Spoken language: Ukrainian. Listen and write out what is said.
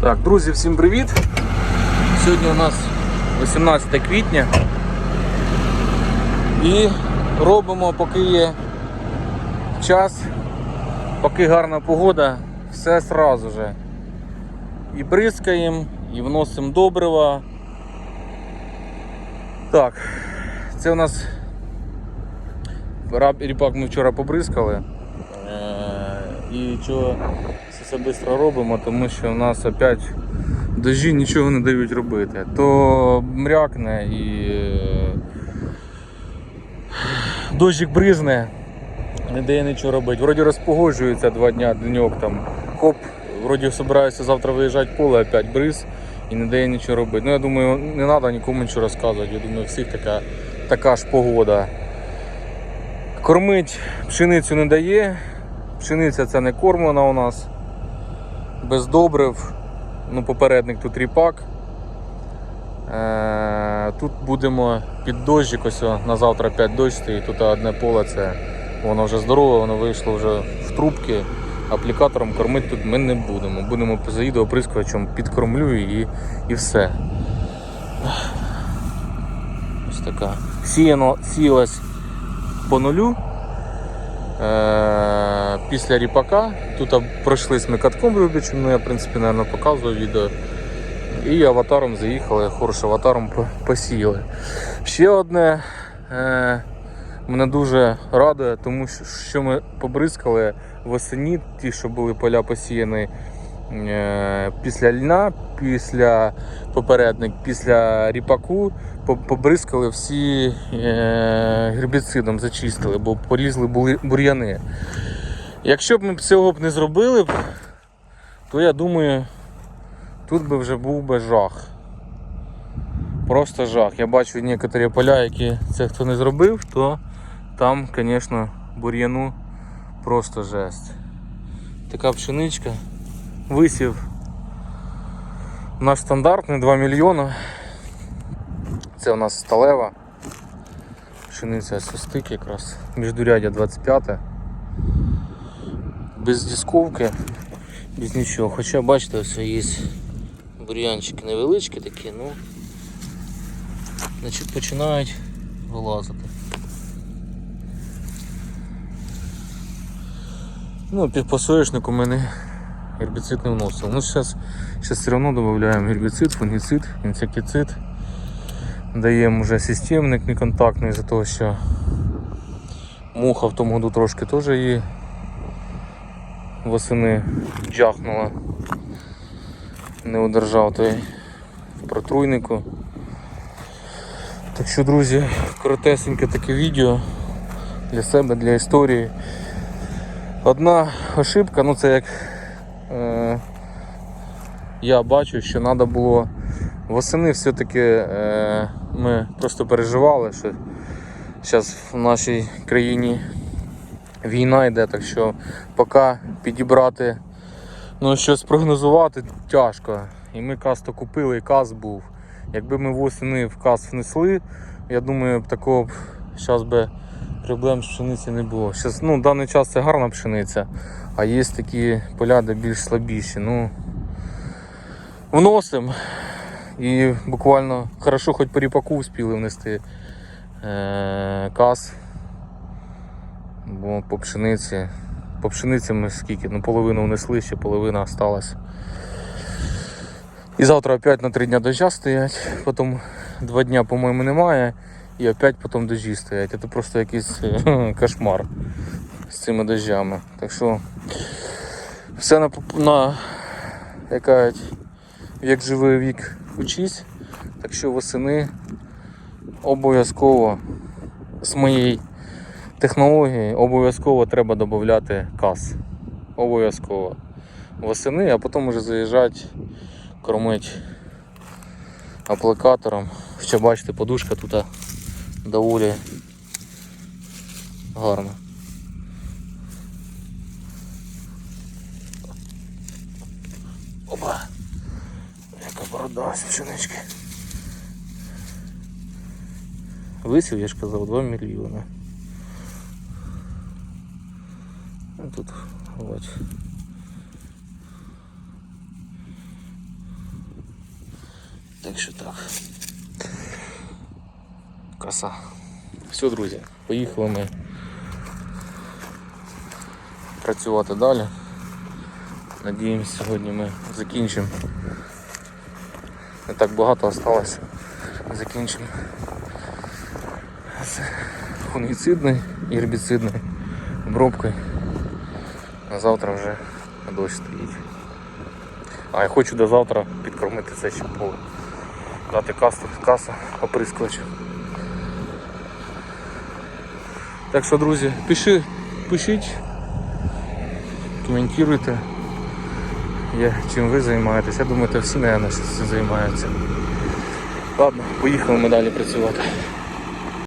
Так, друзі, всім привіт! Сьогодні у нас 18 квітня і робимо, поки є час, поки гарна погода, все сразу же. І бризкаємо, і вносимо добрива. Так, це у нас раб- ріпак ми вчора побризкали. І чого все швидко робимо, тому що в нас опять дожі нічого не дають робити. То мрякне і е, дощик бризне, не дає нічого робити. Вроді розпогоджується два дня, деньок там. Хоп, вроді збираюся завтра виїжджати в поле, опять бриз і не дає нічого робити. Ну я думаю, не треба нікому нічого розказувати. Я думаю, всіх така, така ж погода. Кормить пшеницю не дає. Пшениця це не кормлена у нас. Без добрив. Ну, попередник тут ріпак. Е, тут будемо під дощик, ось на завтра 5 дощ стоїть. Тут одне поле це воно вже здорове, воно вийшло вже в трубки. Аплікатором кормити тут ми не будемо. Будемо заїду оприскувачем, підкормлю і, і все. Ось така. Сіяно, сіялась по нулю. Е, після ріпака. Тут пройшлись ми катком любичим, ну я в принципі наверное, показував відео. І аватаром заїхали, хорош аватаром посіяли. Ще одне е, мене дуже радує, тому що ми побризкали восені, ті, що були поля посіяні е, після льна, після попередник, після ріпаку побризкали всі е, гербіцидом, зачистили, бо полізли бур'яни. Якщо б ми цього б не зробили, то я думаю, тут би вже був би жах. Просто жах. Я бачу некоторі поля, які це хто не зробив, то там, звісно, бур'яну просто жесть. Така пшеничка. Висів наш стандартний 2 мільйони. Це у нас сталева. Пшениця состик якраз. Міждурядя 25. Без дисковки, без нічого. Хоча бачите, ось є бур'янчики невеличкі такі, ну значить починають вилазити. Ну, під- по соняшнику ми не вносили. Ну, зараз, зараз все одно додаємо гербіцид, фунгіцид, інсектицид. Даємо вже системник неконтактний за того, що муха в тому году трошки теж її восени джахнула. Не удержав той в протруйнику. Так що, друзі, коротесеньке таке відео для себе, для історії. Одна ошибка, ну це як я бачу, що треба було восени все-таки е, ми просто переживали, що зараз в нашій країні війна йде, так що поки підібрати, ну щось прогнозувати тяжко. І ми каз то купили, і каз був. Якби ми восени в каз внесли, я думаю, такого б зараз би проблем з пшениці не було. Щас, ну, в даний час це гарна пшениця, а є такі поля, де більш слабіші. Ну, вносимо. І буквально хорошо хоч по ріпаку встигли внести е- каз. Бо по пшениці. По пшениці ми скільки? Ну, половину внесли, ще половина осталась. І завтра опять на три дня дождя стоять, потім два дня, по-моєму, немає. І опять потім дожді стоять. Це просто якийсь е, кошмар з цими дождями. Так що все на, на як кажуть, як живий вік учись. Так що восени обов'язково з моєї технології обов'язково треба додати каз. Обов'язково. Восени, а потім вже заїжджати, кормити аплікатором. Ще бачите, подушка тут доволі гарна. Яка борода з пшенички. Висів, я ж казав, 2 мільйони. Тут, бач. Так що так. Краса. Все, друзі, поїхали ми працювати далі. Надіємося, сьогодні ми закінчимо. Не так багато осталось. Закінчимо з фунгіцидною і гербіцидною обробкою. На завтра вже дощ стоїть. А я хочу до завтра підкормити це ще поле. Дати касу, касу оприскувачу. Так що, друзі, пиши, пишіть, коментуйте, я, чим ви займаєтесь. Я думаю, то всі, мабуть, займаються. Ладно, поїхали ми далі працювати.